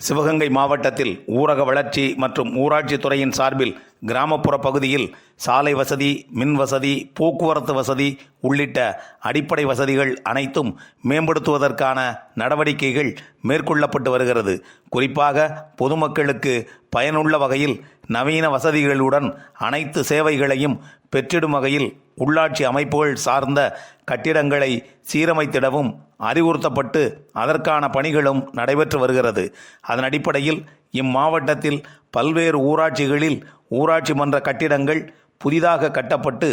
சிவகங்கை மாவட்டத்தில் ஊரக வளர்ச்சி மற்றும் ஊராட்சி துறையின் சார்பில் கிராமப்புற பகுதியில் சாலை வசதி மின் வசதி போக்குவரத்து வசதி உள்ளிட்ட அடிப்படை வசதிகள் அனைத்தும் மேம்படுத்துவதற்கான நடவடிக்கைகள் மேற்கொள்ளப்பட்டு வருகிறது. குறிப்பாக பொதுமக்களுக்கு பயனுள்ள வகையில் நவீன வசதிகளுடன் அனைத்து சேவைகளையும் பெற்றிடும் வகையில் உள்ளாட்சி அமைப்புகள் சார்ந்த கட்டிடங்களை சீரமைத்திடவும் அறிவுறுத்தப்பட்டு அதற்கான பணிகளும் நடைபெற்று வருகிறது. அதன் அடிப்படையில் இம்மாவட்டத்தில் பல்வேறு ஊராட்சிகளில் ஊராட்சி மன்ற கட்டிடங்கள் புதிதாக கட்டப்பட்டு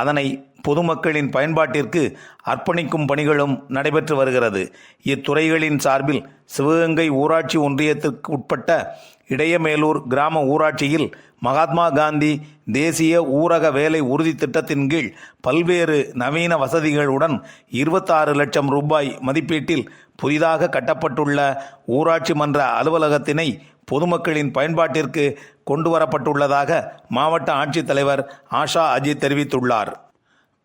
அதனை பொதுமக்களின் பயன்பாட்டிற்கு அர்ப்பணிக்கும் பணிகளும் நடைபெற்று வருகிறது. இத்துறைகளின் சார்பில் சிவகங்கை ஊராட்சி ஒன்றியத்திற்கு உட்பட்ட இடையமேலூர் கிராம ஊராட்சியில் மகாத்மா காந்தி தேசிய ஊரக வேலை உறுதி திட்டத்தின் கீழ் பல்வேறு நவீன வசதிகளுடன் இருபத்தாறு லட்சம் ரூபாய் மதிப்பீட்டில் புதிதாக கட்டப்பட்டுள்ள ஊராட்சி மன்ற அலுவலகத்தினை பொதுமக்களின் பயன்பாட்டிற்கு கொண்டு வரப்பட்டுள்ளதாக மாவட்ட ஆட்சித்தலைவர் ஆஷா அஜித் தெரிவித்துள்ளார்.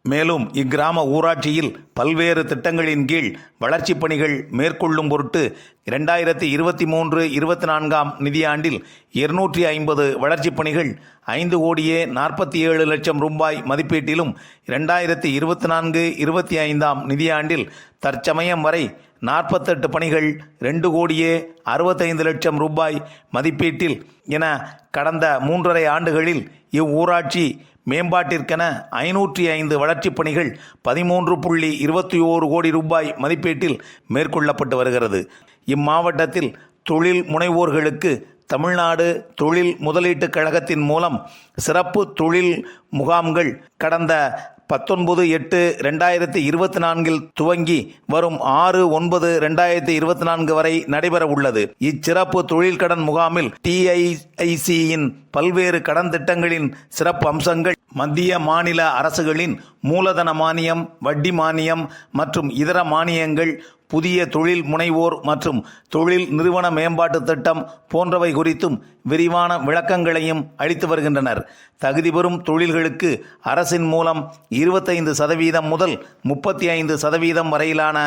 மேலும் இக்கிராம ஊராட்சியில் பல்வேறு திட்டங்களின் கீழ் வளர்ச்சிப் பணிகள் மேற்கொள்ளும் பொருட்டு இரண்டாயிரத்தி இருபத்தி மூன்று இருபத்தி நான்காம் நிதியாண்டில் இருநூற்றி ஐம்பது வளர்ச்சிப் பணிகள் ஐந்து கோடியே நாற்பத்தி ஏழு லட்சம் ரூபாய் மதிப்பீட்டிலும் இரண்டாயிரத்தி இருபத்தி நான்கு இருபத்தி ஐந்தாம் நிதியாண்டில் தற்சமயம் வரை நாற்பத்தெட்டு பணிகள் ரெண்டு கோடியே அறுபத்தைந்து லட்சம் ரூபாய் மதிப்பீட்டில் என கடந்த மூன்றரை ஆண்டுகளில் இவ்வூராட்சி மேம்பாட்டிற்கென ஐநூற்றி ஐந்து வளர்ச்சிப் பணிகள் பதிமூன்று புள்ளி இருபத்தி ஓரு கோடி ரூபாய் மதிப்பீட்டில் மேற்கொள்ளப்பட்டு வருகிறது. இம்மாவட்டத்தில் தொழில் முனைவோர்களுக்கு தமிழ்நாடு தொழில் முதலீட்டுக் கழகத்தின் மூலம் சிறப்பு தொழில் முகாம்கள் கடந்த பத்தொன்பது எட்டு ரெண்டாயிரத்தி இருபத்தி நான்கில் துவங்கி வரும் ஆறு ஒன்பது ரெண்டாயிரத்தி இருபத்தி நான்கு வரை நடைபெற உள்ளது இச்சிறப்பு தொழில் கடன் முகாமில் டிஐஐசியின் பல்வேறு கடன் திட்டங்களின் சிறப்பு அம்சங்கள் மத்திய மாநில அரசுகளின் மூலதன மானியம் வட்டி மானியம் மற்றும் இதர மானியங்கள் புதிய தொழில் முனைவோர் மற்றும் தொழில் நிறுவன மேம்பாட்டு திட்டம் போன்றவை குறித்தும் விரிவான விளக்கங்களையும் அளித்து வருகின்றனர். தகுதி பெறும் தொழில்களுக்கு அரசின் மூலம் இருபத்தைந்து சதவீதம் முதல் முப்பத்தி ஐந்து சதவீதம் வரையிலான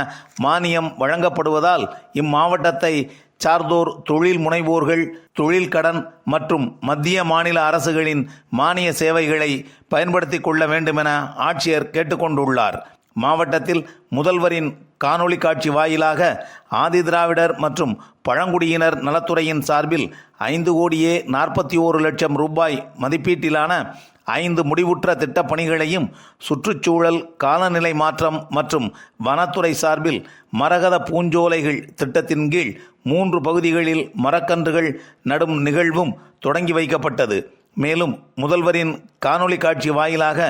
மானியம் வழங்கப்படுவதால் இம்மாவட்டத்தை சார்ந்தோர் தொழில் முனைவோர்கள் தொழில் கடன் மற்றும் மத்திய மாநில அரசுகளின் மானிய சேவைகளை பயன்படுத்திக் கொள்ள வேண்டுமென ஆட்சியர் கேட்டுக்கொண்டுள்ளார். மாவட்டத்தில் முதல்வரின் காணொளி காட்சி வாயிலாக ஆதிதிராவிடர் மற்றும் பழங்குடியினர் நலத்துறையின் சார்பில் ஐந்து கோடியே நாற்பத்தி ஓரு லட்சம் ரூபாய் மதிப்பீட்டிலான ஐந்து முடிவுற்ற திட்டப்பணிகளையும் சுற்றுச்சூழல் காலநிலை மாற்றம் மற்றும் வனத்துறை சார்பில் மரகத பூஞ்சோலைகள் திட்டத்தின் கீழ் மூன்று பகுதிகளில் மரக்கன்றுகள் நடும் நிகழ்வும் தொடங்கி வைக்கப்பட்டது. மேலும் முதல்வரின் காணொளி காட்சி வாயிலாக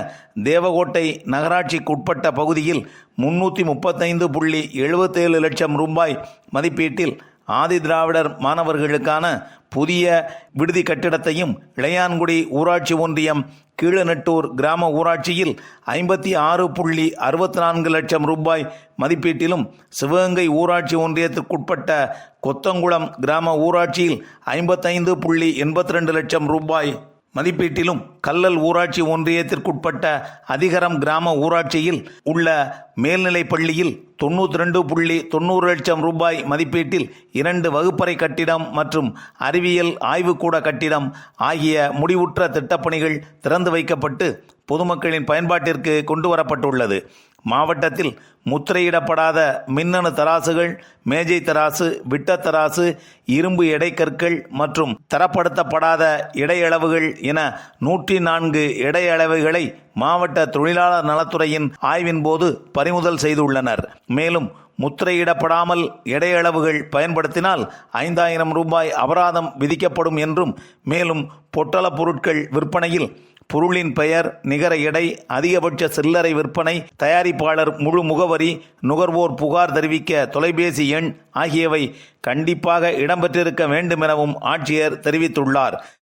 தேவகோட்டை நகராட்சிக்குட்பட்ட பகுதியில் முன்னூற்றி முப்பத்தைந்து புள்ளி எழுபத்தேழு லட்சம் ரூபாய் மதிப்பீட்டில் ஆதி திராவிடர் மாணவர்களுக்கான புதிய விடுதி கட்டிடத்தையும் இளையான்குடி ஊராட்சி ஒன்றியம் கீழநெட்டூர் கிராம ஊராட்சியில் ஐம்பத்தி ஆறு புள்ளி அறுபத்தி நான்கு லட்சம் ரூபாய் மதிப்பீட்டிலும் சிவகங்கை ஊராட்சி ஒன்றியத்திற்குட்பட்ட கொத்தங்குளம் கிராம ஊராட்சியில் ஐம்பத்தைந்து புள்ளி எண்பத்தி ரெண்டு லட்சம் ரூபாய் மதிப்பீட்டிலும் கல்லல் ஊராட்சி ஒன்றியத்திற்குட்பட்ட அதிகரம் கிராம ஊராட்சியில் உள்ள மேல்நிலைப் பள்ளியில் தொண்ணூற்றி ரெண்டு புள்ளி தொண்ணூறு லட்சம் ரூபாய் மதிப்பீட்டில் இரண்டு வகுப்பறை கட்டிடம் மற்றும் அறிவியல் ஆய்வுக்கூட கட்டிடம் ஆகிய முடிவுற்ற திட்டப்பணிகள் திறந்து வைக்கப்பட்டு பொதுமக்களின் பயன்பாட்டிற்கு கொண்டு வரப்பட்டுள்ளது. மாவட்டத்தில் முத்திரையிடப்படாத மின்னணு தராசுகள் மேஜை தராசு விட்ட தராசு இரும்பு எடைக்கற்கள் மற்றும் தரப்படுத்தப்படாத இடையளவுகள் என நூற்றி நான்கு இடையளவுகளை மாவட்ட தொழிலாளர் நலத்துறையின் ஆய்வின் போது பறிமுதல் செய்துள்ளனர். மேலும் முத்திரையிடப்படாமல் இடையளவுகள் பயன்படுத்தினால் ஐந்தாயிரம் ரூபாய் அபராதம் விதிக்கப்படும் என்றும் மேலும் பொட்டல பொருட்கள் விற்பனையில் பொருளின் பெயர் நிகர எடை அதிகபட்ச சில்லறை விற்பனை தயாரிப்பாளர் முழு முகவரி நுகர்வோர் புகார் தெரிவிக்க தொலைபேசி எண் ஆகியவை கண்டிப்பாக இடம்பெற்றிருக்க வேண்டும் எனவும் ஆட்சியர் தெரிவித்துள்ளார்.